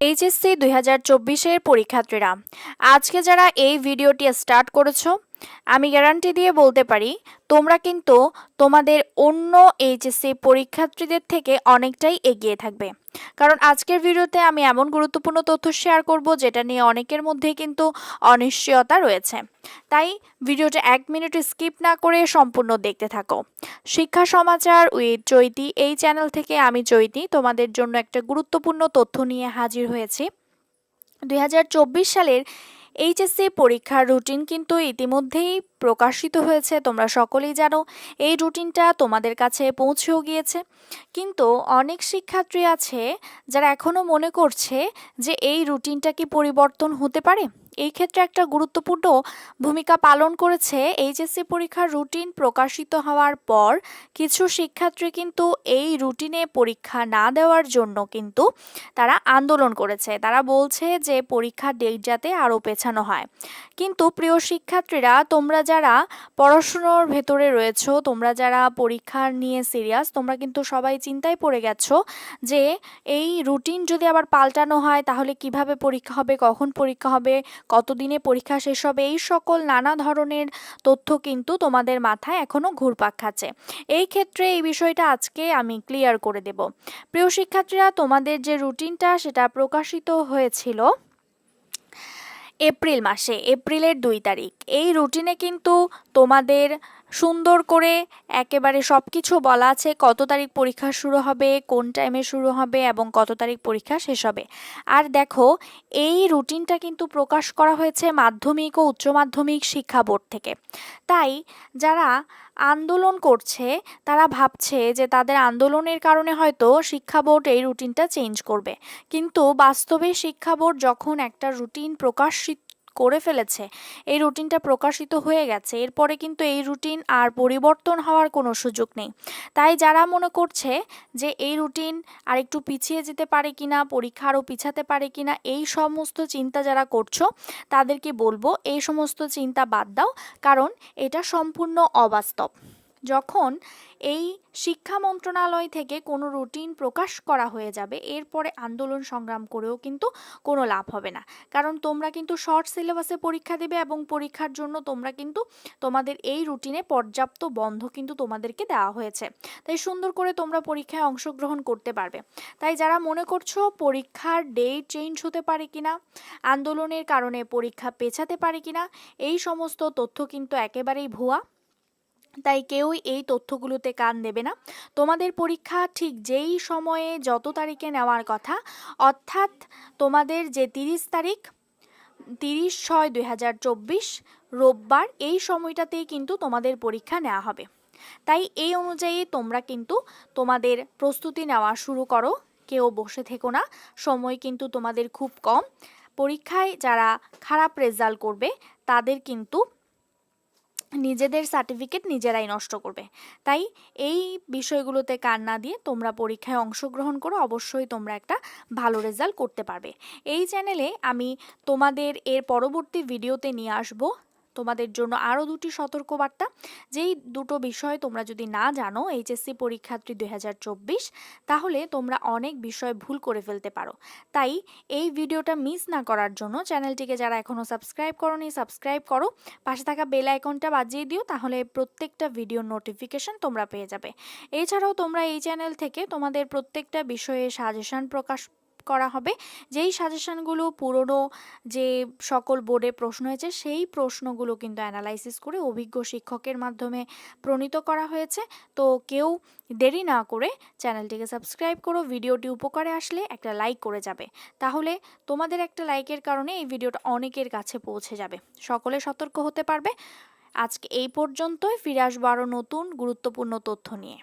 HSC দুই হাজার চব্বিশের পরীক্ষার্থীরা আজকে যারা এই ভিডিওটি স্টার্ট করেছ আমি গ্যারান্টি দিয়ে বলতে পারি, তোমরা কিন্তু তোমাদের অন্য এইচএসসি পরীক্ষার্থীদের থেকে অনেকটাই এগিয়ে থাকবে। কারণ আজকের ভিডিওতে আমি এমন গুরুত্বপূর্ণ তথ্য শেয়ার করব যেটা নিয়ে অনেকের মধ্যে কিন্তু অনিশ্চয়তা রয়েছে। তাই ভিডিওটা এক মিনিট স্কিপ না করে সম্পূর্ণ দেখতে থাকো। শিক্ষা সমাচার উইথ চৈতি এই চ্যানেল থেকে আমি চৈতি, তোমাদের জন্য একটা গুরুত্বপূর্ণ তথ্য নিয়ে হাজির হয়েছি। দুই হাজার চব্বিশ সালের এইচএসসি পরীক্ষার রুটিন কিন্তু ইতিমধ্যেই প্রকাশিত হয়েছে, তোমরা সকলেই জানো। এই রুটিনটা তোমাদের কাছে পৌঁছেও গিয়েছে। কিন্তু অনেক শিক্ষার্থী আছে যারা এখনও মনে করছে যে এই রুটিনটা কি পরিবর্তন হতে পারে? এই ক্ষেত্রে একটা গুরুত্বপূর্ণ ভূমিকা পালন করেছে এইচএসসি পরীক্ষার রুটিন প্রকাশিত হওয়ার পর কিছু শিক্ষার্থী কিন্তু এই রুটিনে পরীক্ষা না দেওয়ার জন্য কিন্তু তারা আন্দোলন করেছে। তারা বলছে যে পরীক্ষার ডেট যাতে আরও পেছানো হয়। কিন্তু প্রিয় শিক্ষার্থীরা, তোমরা যারা পড়াশুনোর ভেতরে রয়েছো, তোমরা যারা পরীক্ষার নিয়ে সিরিয়াস তোমরা কিন্তু সবাই চিন্তায় পড়ে গেছো যে এই রুটিন যদি আবার পাল্টানো হয়, তাহলে কীভাবে পরীক্ষা হবে, কখন পরীক্ষা হবে কতদিনে পরীক্ষা শেষ হবে? এই সকল নানা ধরনের তথ্য কিন্তু তোমাদের মাথায় এখনও ঘুরপাক খাচ্ছে। এই ক্ষেত্রে এই বিষয়টা আজকে আমি ক্লিয়ার করে দেব। প্রিয় শিক্ষার্থীরা, তোমাদের যে রুটিনটা সেটা প্রকাশিত হয়েছিল এপ্রিল মাসে, এপ্রিলের দুই তারিখ। এই রুটিনে কিন্তু তোমাদের সুন্দর করে একেবারে সব কিছু বলা আছে, কত তারিখ পরীক্ষা শুরু হবে, কোন টাইমে শুরু হবে এবং কত তারিখ পরীক্ষা শেষ হবে। আর দেখো, এই রুটিনটা কিন্তু প্রকাশ করা হয়েছে মাধ্যমিক ও উচ্চ মাধ্যমিক শিক্ষা বোর্ড থেকে। তাই যারা আন্দোলন করছে, তারা ভাবছে যে তাদের আন্দোলনের কারণে হয়তো শিক্ষা বোর্ড এই রুটিনটা চেঞ্জ করবে। কিন্তু বাস্তবে শিক্ষা বোর্ড যখন একটা রুটিন প্রকাশিত করে ফেলেছে। এই রুটিনটা প্রকাশিত হয়ে গেছে। এরপরে কিন্তু এই রুটিন আর পরিবর্তন হওয়ার কোনো সুযোগ নেই। তাই যারা মনে করছে যে এই রুটিন আর একটু পিছিয়ে যেতে পারে কিনা, পরীক্ষা আরও পিছাতে পারে কিনা, এই সমস্ত চিন্তা যারা করছ, তাদেরকে বলব এই সমস্ত চিন্তা বাদ দাও, কারণ এটা সম্পূর্ণ অবাস্তব। যখন এই শিক্ষা মন্ত্রণালয় থেকে কোনো রুটিন প্রকাশ করা হয়ে যাবে, এরপরে আন্দোলন সংগ্রাম করেও কিন্তু কোনো লাভ হবে না। কারণ তোমরা কিন্তু শর্ট সিলেবাসে পরীক্ষা দেবে এবং পরীক্ষার জন্য তোমরা কিন্তু তোমাদের এই রুটিনে পর্যাপ্ত বন্ধ কিন্তু তোমাদেরকে দেওয়া হয়েছে। তাই সুন্দর করে তোমরা পরীক্ষায় অংশগ্রহণ করতে পারবে। তাই যারা মনে করছ পরীক্ষার ডেট চেঞ্জ হতে পারে কিনা, আন্দোলনের কারণে পরীক্ষা পেছাতে পারে কিনা, এই সমস্ত তথ্য কিন্তু একেবারেই ভুয়া। তাই কেউই এই তথ্যগুলোতে কান দেবে না। তোমাদের পরীক্ষা ঠিক যেই সময়ে যত তারিখে নেওয়ার কথা, অর্থাৎ তোমাদের যে তিরিশ তারিখ, তিরিশ ছয় দুই হাজার চব্বিশ, রোববার এই সময়টাতেই কিন্তু তোমাদের পরীক্ষা নেওয়া হবে। তাই এই অনুযায়ী তোমরা কিন্তু তোমাদের প্রস্তুতি নেওয়া শুরু করো। কেউ বসে থেকো না, সময় কিন্তু তোমাদের খুব কম। পরীক্ষায় যারা খারাপ রেজাল্ট করবে, তাদের কিন্তু নিজেদের সার্টিফিকেট নিজেরাই নষ্ট করবে। তাই এই বিষয়গুলোতে কান না দিয়ে তোমরা পরীক্ষায় অংশগ্রহণ করো, অবশ্যই তোমরা একটা ভালো রেজাল্ট করতে পারবে। এই চ্যানেলে আমি তোমাদের এর পরবর্তী ভিডিওতে নিয়ে আসব। তোমাদের জন্য আরও দুটি সতর্কবার্তা। যেই দুটো বিষয় তোমরা যদি না জানো, এইচএসসি পরীক্ষার্থী দুই হাজার চব্বিশ, তাহলে তোমরা অনেক বিষয় ভুল করে ফেলতে পারো। তাই এই ভিডিওটা মিস না করার জন্য চ্যানেলটিকে যারা এখনও সাবস্ক্রাইব করনি, সাবস্ক্রাইব করো। পাশে থাকা বেল আইকনটা বাজিয়ে দিও, তাহলে প্রত্যেকটা ভিডিওর নোটিফিকেশন তোমরা পেয়ে যাবে। এছাড়াও তোমরা এই চ্যানেল থেকে তোমাদের প্রত্যেকটা বিষয়ে সাজেশন প্রকাশ করা হবে। যেই সাজেশনগুলো পুরনো যে সকল বোর্ডে প্রশ্ন হয়েছে, সেই প্রশ্নগুলো কিন্তু অ্যানালাইসিস করে অভিজ্ঞ শিক্ষকের মাধ্যমে প্রণীত করা হয়েছে। তো কেউ দেরি না করে চ্যানেলটিকে সাবস্ক্রাইব করো ভিডিওটি উপকারে আসলে একটা লাইক করে যাবে। তাহলে তোমাদের একটা লাইকের কারণে এই ভিডিওটা অনেকের কাছে পৌঁছে যাবে। সকলে সতর্ক হতে পারবে। আজকে এই পর্যন্তই, ফিরে আসব আরও নতুন, গুরুত্বপূর্ণ তথ্য নিয়ে।